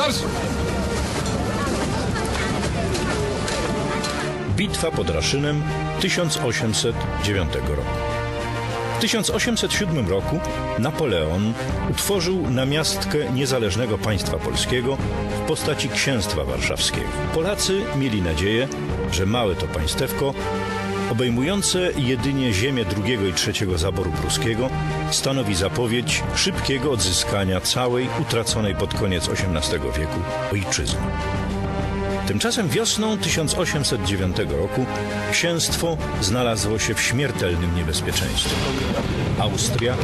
Marsz! Bitwa pod Raszynem 1809 roku. W 1807 roku Napoleon utworzył namiastkę niezależnego państwa polskiego w postaci księstwa warszawskiego. Polacy mieli nadzieję, że małe to państewko, obejmujące jedynie ziemię drugiego i trzeciego zaboru pruskiego, stanowi zapowiedź szybkiego odzyskania całej utraconej pod koniec XVIII wieku ojczyzny. Tymczasem wiosną 1809 roku księstwo znalazło się w śmiertelnym niebezpieczeństwie. Austria,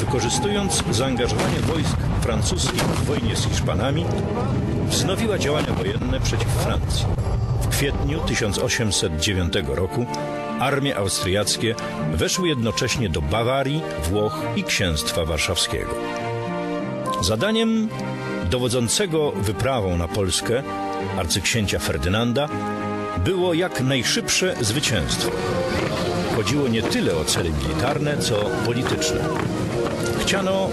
wykorzystując zaangażowanie wojsk francuskich w wojnie z Hiszpanami, wznowiła działania wojenne przeciw Francji. W kwietniu 1809 roku armie austriackie weszły jednocześnie do Bawarii, Włoch i Księstwa Warszawskiego. Zadaniem dowodzącego wyprawą na Polskę arcyksięcia Ferdynanda było jak najszybsze zwycięstwo. Chodziło nie tyle o cele militarne, co polityczne. Chciano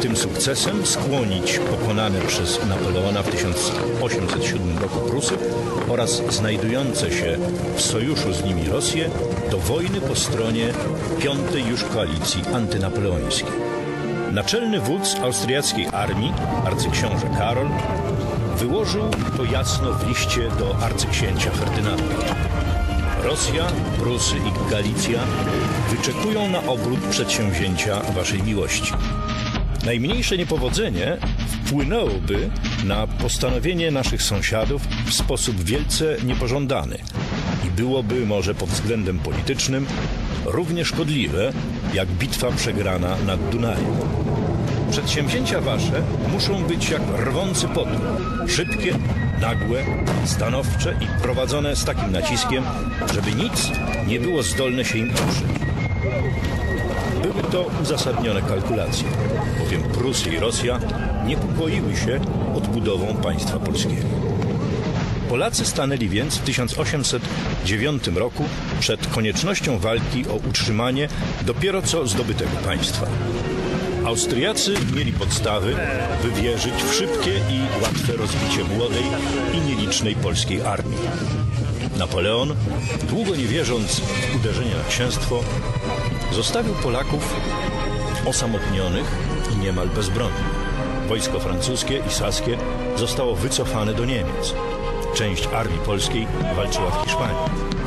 tym sukcesem skłonić pokonane przez Napoleona w 1807 roku Prusy oraz znajdujące się w sojuszu z nimi Rosję do wojny po stronie piątej już koalicji antynapoleońskiej. Naczelny wódz austriackiej armii, arcyksiąże Karol, wyłożył to jasno w liście do arcyksięcia Ferdynanda. Rosja, Prusy i Galicja wyczekują na obrót przedsięwzięcia waszej miłości. Najmniejsze niepowodzenie wpłynęłoby na postanowienie naszych sąsiadów w sposób wielce niepożądany i byłoby może pod względem politycznym równie szkodliwe jak bitwa przegrana nad Dunajem. Przedsięwzięcia wasze muszą być jak rwący potok. Szybkie, nagłe, stanowcze i prowadzone z takim naciskiem, żeby nic nie było zdolne się im oprzeć. Były to uzasadnione kalkulacje, bowiem Prusy i Rosja niepokoiły się odbudową państwa polskiego. Polacy stanęli więc w 1809 roku przed koniecznością walki o utrzymanie dopiero co zdobytego państwa. Austriacy mieli podstawy, by wierzyć w szybkie i łatwe rozbicie młodej i nielicznej polskiej armii. Napoleon, długo nie wierząc w uderzenie na księstwo, zostawił Polaków osamotnionych i niemal bezbronnych. Wojsko francuskie i saskie zostało wycofane do Niemiec. Część armii polskiej walczyła w Hiszpanii.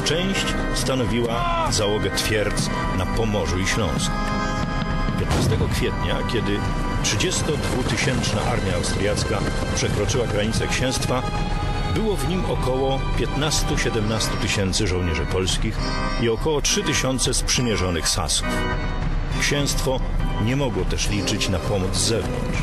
Część stanowiła załogę twierdz na Pomorzu i Śląsku. 15 kwietnia, kiedy 32-tysięczna armia austriacka przekroczyła granicę księstwa, było w nim około 15-17 tysięcy żołnierzy polskich i około 3 tysiące sprzymierzonych Sasów. Księstwo nie mogło też liczyć na pomoc z zewnątrz.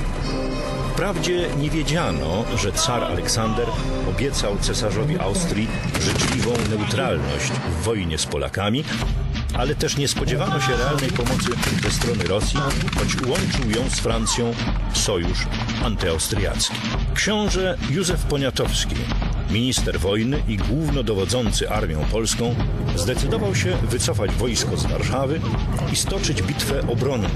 Wprawdzie nie wiedziano, że car Aleksander obiecał cesarzowi Austrii życzliwą neutralność w wojnie z Polakami, ale też nie spodziewano się realnej pomocy ze strony Rosji, choć łączył ją z Francją sojusz antyaustriacki. Książę Józef Poniatowski, minister wojny i głównodowodzący armią polską, zdecydował się wycofać wojsko z Warszawy i stoczyć bitwę obronną,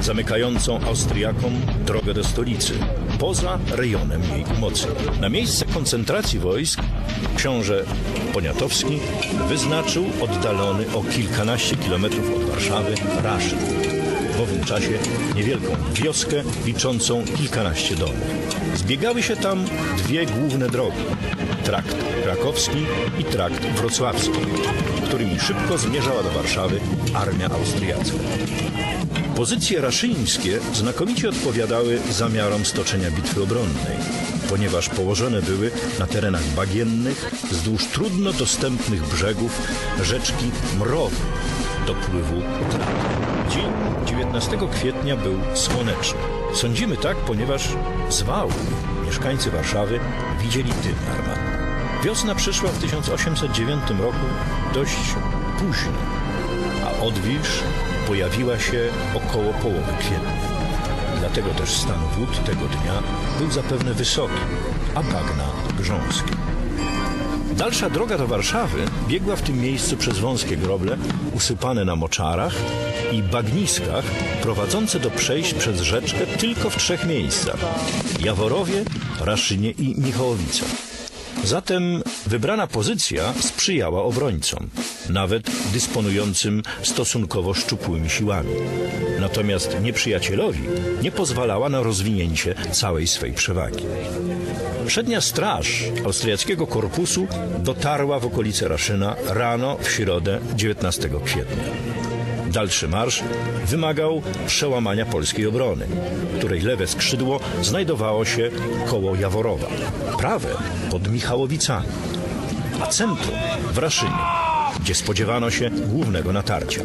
zamykającą Austriakom drogę do stolicy, poza rejonem jej mocy. Na miejsce koncentracji wojsk książę Poniatowski wyznaczył oddalony o kilkanaście kilometrów od Warszawy Raszyn. W owym czasie niewielką wioskę liczącą kilkanaście domów. Zbiegały się tam dwie główne drogi. Trakt krakowski i trakt wrocławski, którymi szybko zmierzała do Warszawy armia austriacka. Pozycje raszyńskie znakomicie odpowiadały zamiarom stoczenia bitwy obronnej, ponieważ położone były na terenach bagiennych wzdłuż trudno dostępnych brzegów rzeczki Mrowy dopływu Traku. Dzień 19 kwietnia był słoneczny. Sądzimy tak, ponieważ z wału mieszkańcy Warszawy widzieli dym armatny. Wiosna przyszła w 1809 roku dość późno, a odwilż pojawiła się około połowy kwietnia. Dlatego też stan wód tego dnia był zapewne wysoki, a bagna grząskie. Dalsza droga do Warszawy biegła w tym miejscu przez wąskie groble usypane na moczarach i bagniskach prowadzące do przejść przez rzeczkę tylko w trzech miejscach Jaworowie, Raszynie i Michałowice. Zatem wybrana pozycja sprzyjała obrońcom, nawet dysponującym stosunkowo szczupłymi siłami. Natomiast nieprzyjacielowi nie pozwalała na rozwinięcie całej swej przewagi. Przednia straż austriackiego korpusu dotarła w okolice Raszyna rano w środę 19 kwietnia. Dalszy marsz wymagał przełamania polskiej obrony, której lewe skrzydło znajdowało się koło Jaworowa, prawe pod Michałowicami, a centrum w Raszynie, gdzie spodziewano się głównego natarcia.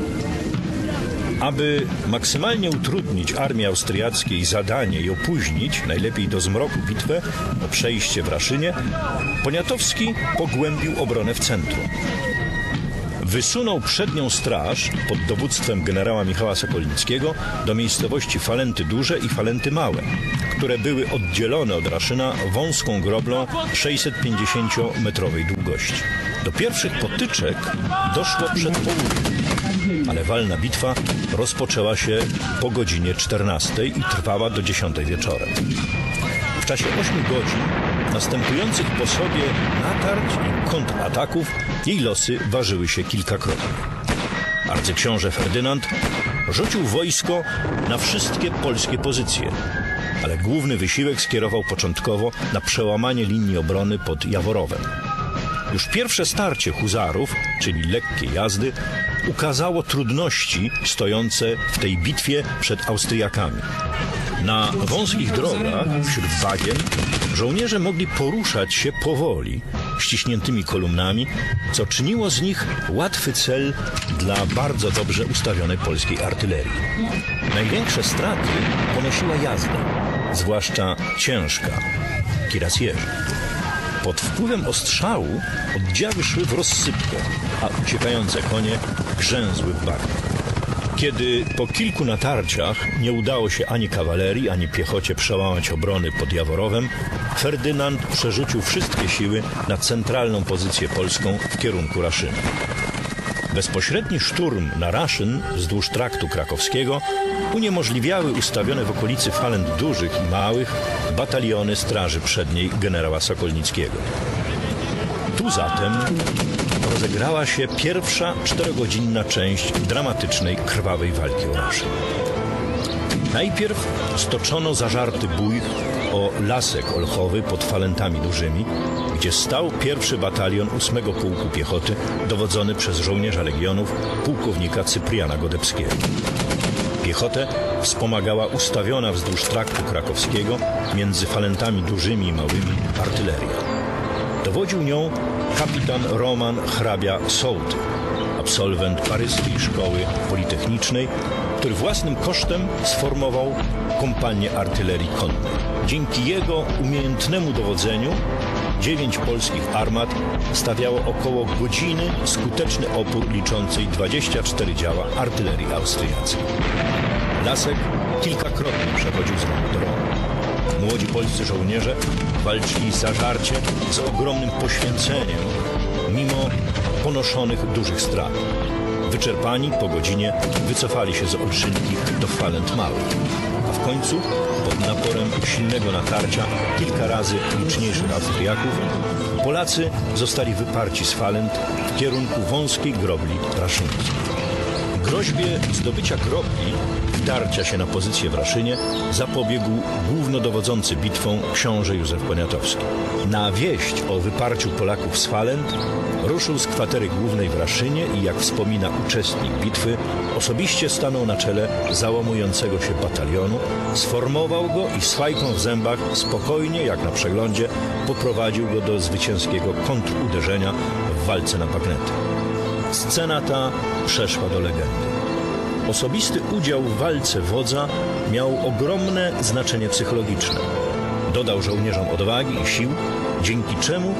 Aby maksymalnie utrudnić armii austriackiej zadanie i opóźnić, najlepiej do zmroku bitwę o przejście w Raszynie, Poniatowski pogłębił obronę w centrum. Wysunął przednią straż pod dowództwem generała Michała Sokolnickiego do miejscowości Falenty Duże i Falenty Małe, które były oddzielone od Raszyna wąską groblą 650-metrowej długości. Do pierwszych potyczek doszło przed południem, ale walna bitwa rozpoczęła się po godzinie 14 i trwała do 10 wieczorem. W czasie 8 godzin następujących po sobie natarć i kontrataków jej losy ważyły się kilkakrotnie. Arcyksiąże Ferdynand rzucił wojsko na wszystkie polskie pozycje, ale główny wysiłek skierował początkowo na przełamanie linii obrony pod Jaworowem. Już pierwsze starcie huzarów, czyli lekkie jazdy, ukazało trudności stojące w tej bitwie przed Austriakami. Na wąskich drogach wśród bagien żołnierze mogli poruszać się powoli, ściśniętymi kolumnami, co czyniło z nich łatwy cel dla bardzo dobrze ustawionej polskiej artylerii. Największe straty ponosiła jazda, zwłaszcza ciężka, kirasjerzy. Pod wpływem ostrzału oddziały szły w rozsypkę, a uciekające konie grzęzły w bagnie. Kiedy po kilku natarciach nie udało się ani kawalerii, ani piechocie przełamać obrony pod Jaworowem, Ferdynand przerzucił wszystkie siły na centralną pozycję polską w kierunku Raszyna. Bezpośredni szturm na Raszyn wzdłuż traktu krakowskiego uniemożliwiały ustawione w okolicy falent dużych i małych bataliony Straży Przedniej generała Sokolnickiego. Tu zatem rozegrała się pierwsza czterogodzinna część dramatycznej, krwawej walki o Raszyn. Najpierw stoczono zażarty bój o Lasek Olchowy pod Falentami Dużymi, gdzie stał pierwszy batalion 8 Pułku Piechoty, dowodzony przez żołnierza legionów pułkownika Cypriana Godebskiego. Piechotę wspomagała ustawiona wzdłuż traktu krakowskiego między falentami dużymi i małymi artyleria. Dowodził nią kapitan Roman Hrabia Sołty, absolwent paryskiej szkoły politechnicznej, który własnym kosztem sformował kompanię artylerii konnej. Dzięki jego umiejętnemu dowodzeniu dziewięć polskich armat stawiało około godziny skuteczny opór liczącej 24 działa artylerii austriackiej. Lasek kilkakrotnie przechodził z rąk do rąk. Młodzi polscy żołnierze walczyli zażarcie z ogromnym poświęceniem, mimo ponoszonych dużych strat. Wyczerpani po godzinie wycofali się z Olszynki do Falent Małych, a w końcu pod naporem silnego natarcia kilka razy liczniejszych Austriaków Polacy zostali wyparci z Falent w kierunku wąskiej grobli raszyńskiej. Groźbie zdobycia grobli, wdarcia się na pozycję w Raszynie zapobiegł głównodowodzący bitwą książę Józef Poniatowski. Na wieść o wyparciu Polaków z Falent ruszył z kwatery głównej w Raszynie i jak wspomina uczestnik bitwy, osobiście stanął na czele załamującego się batalionu, sformował go i z fajką w zębach spokojnie, jak na przeglądzie, poprowadził go do zwycięskiego kontruderzenia w walce na bagnety. Scena ta przeszła do legendy. Osobisty udział w walce wodza miał ogromne znaczenie psychologiczne. Dodał żołnierzom odwagi i sił, dzięki czemu